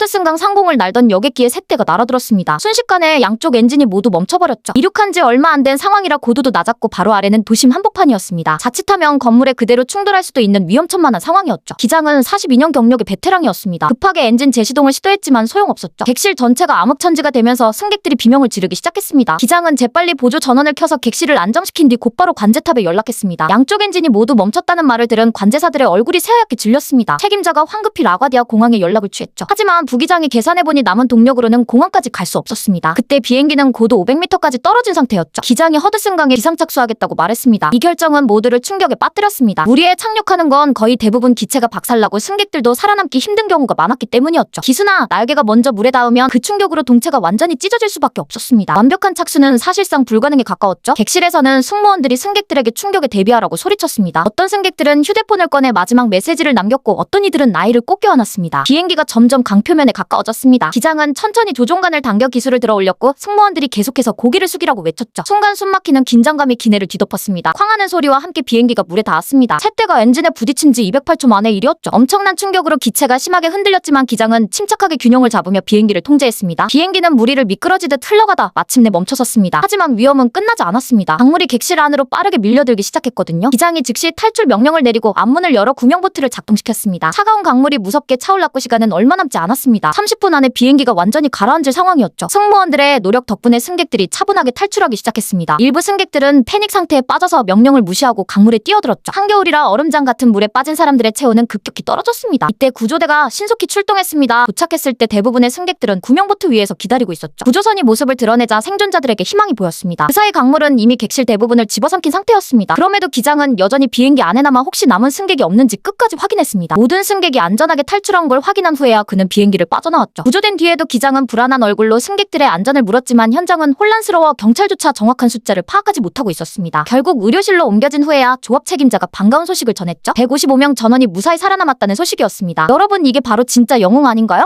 허드슨강 상공을 날던 여객기의 셋대가 날아들었습니다. 순식간에 양쪽 엔진이 모두 멈춰버렸죠. 이륙한 지 얼마 안 된 상황이라 고도도 낮았고 바로 아래는 도심 한복판이었습니다. 자칫하면 건물에 그대로 충돌할 수도 있는 위험천만한 상황이었죠. 기장은 42년 경력의 베테랑이었습니다. 급하게 엔진 재시동을 시도했지만 소용없었죠. 객실 전체가 암흑천지가 되면서 승객들이 비명을 지르기 시작했습니다. 기장은 재빨리 보조 전원을 켜서 객실을 안정시킨 뒤 곧바로 관제탑에 연락했습니다. 양쪽 엔진이 모두 멈췄다는 말을 들은 관제사들의 얼굴이 새하얗게 질렸습니다. 책임자가 황급히 라과디아 공항에 연락을 취했죠. 하지만 부기장이 계산해보니 남은 동력으로는 공항까지 갈 수 없었습니다. 그때 비행기는 고도 500m까지 떨어진 상태였죠. 기장이 허드슨강에 비상착수하겠다고 말했습니다. 이 결정은 모두를 충격에 빠뜨렸습니다. 무리에 착륙하는 건 거의 대부분 기체가 박살나고 승객들도 살아남기 힘든 경우가 많았기 때문이었죠. 기수나 날개가 먼저 물에 닿으면 그 충격으로 동체가 완전히 찢어질 수밖에 없었습니다. 완벽한 착수는 사실상 불가능에 가까웠죠. 객실에서는 승무원들이 승객들에게 충격에 대비하라고 소리쳤습니다. 어떤 승객들은 휴대폰을 꺼내 마지막 메시지를 남겼고 어떤 이들은 나이를 꼭 껴안았습니다. 비행기가 점점 강표면 에 가까워졌습니다. 기장은 천천히 조종간을 당겨 기술을 들어 올렸고 승무원들이 계속해서 고개를 숙이라고 외쳤죠. 순간 숨막히는 긴장감이 기내를 뒤덮었습니다. 쾅하는 소리와 함께 비행기가 물에 닿았습니다. 셋대가 엔진에 부딪힌 지 208초 만의 일이었죠. 엄청난 충격으로 기체가 심하게 흔들렸지만 기장은 침착하게 균형을 잡으며 비행기를 통제했습니다. 비행기는 무리를 미끄러지듯 흘러가다 마침내 멈춰섰습니다. 하지만 위험은 끝나지 않았습니다. 강물이 객실 안으로 빠르게 밀려들기 시작했거든요. 기장이 즉시 탈출 명령을 내리고 앞문을 열어 구명보트를 작동시켰습니다. 차가운 강물이 무섭게 차올랐고 시간은 얼마 남지 않았습니다. 30분 안에 비행기가 완전히 가라앉을 상황이었죠. 승무원들의 노력 덕분에 승객들이 차분하게 탈출하기 시작했습니다. 일부 승객들은 패닉 상태에 빠져서 명령을 무시하고 강물에 뛰어들었죠. 한겨울이라 얼음장 같은 물에 빠진 사람들의 체온은 급격히 떨어졌습니다. 이때 구조대가 신속히 출동했습니다. 도착했을 때 대부분의 승객들은 구명보트 위에서 기다리고 있었죠. 구조선이 모습을 드러내자 생존자들에게 희망이 보였습니다. 그 사이 강물은 이미 객실 대부분을 집어삼킨 상태였습니다. 그럼에도 기장은 여전히 비행기 안에 남아 혹시 남은 승객이 없는지 끝까지 확인했습니다. 모든 승객이 안전하게 탈출한 걸 확인한 후에야 그는 비행기 를 빠져나왔죠. 구조된 뒤에도 기장은 불안한 얼굴로 승객들의 안전을 물었지만 현장은 혼란스러워 경찰조차 정확한 숫자를 파악하지 못하고 있었습니다. 결국 의료실로 옮겨진 후에야 조업 책임자가 반가운 소식을 전했죠. 155명 전원이 무사히 살아남았다는 소식이었습니다. 여러분 이게 바로 진짜 영웅 아닌가요?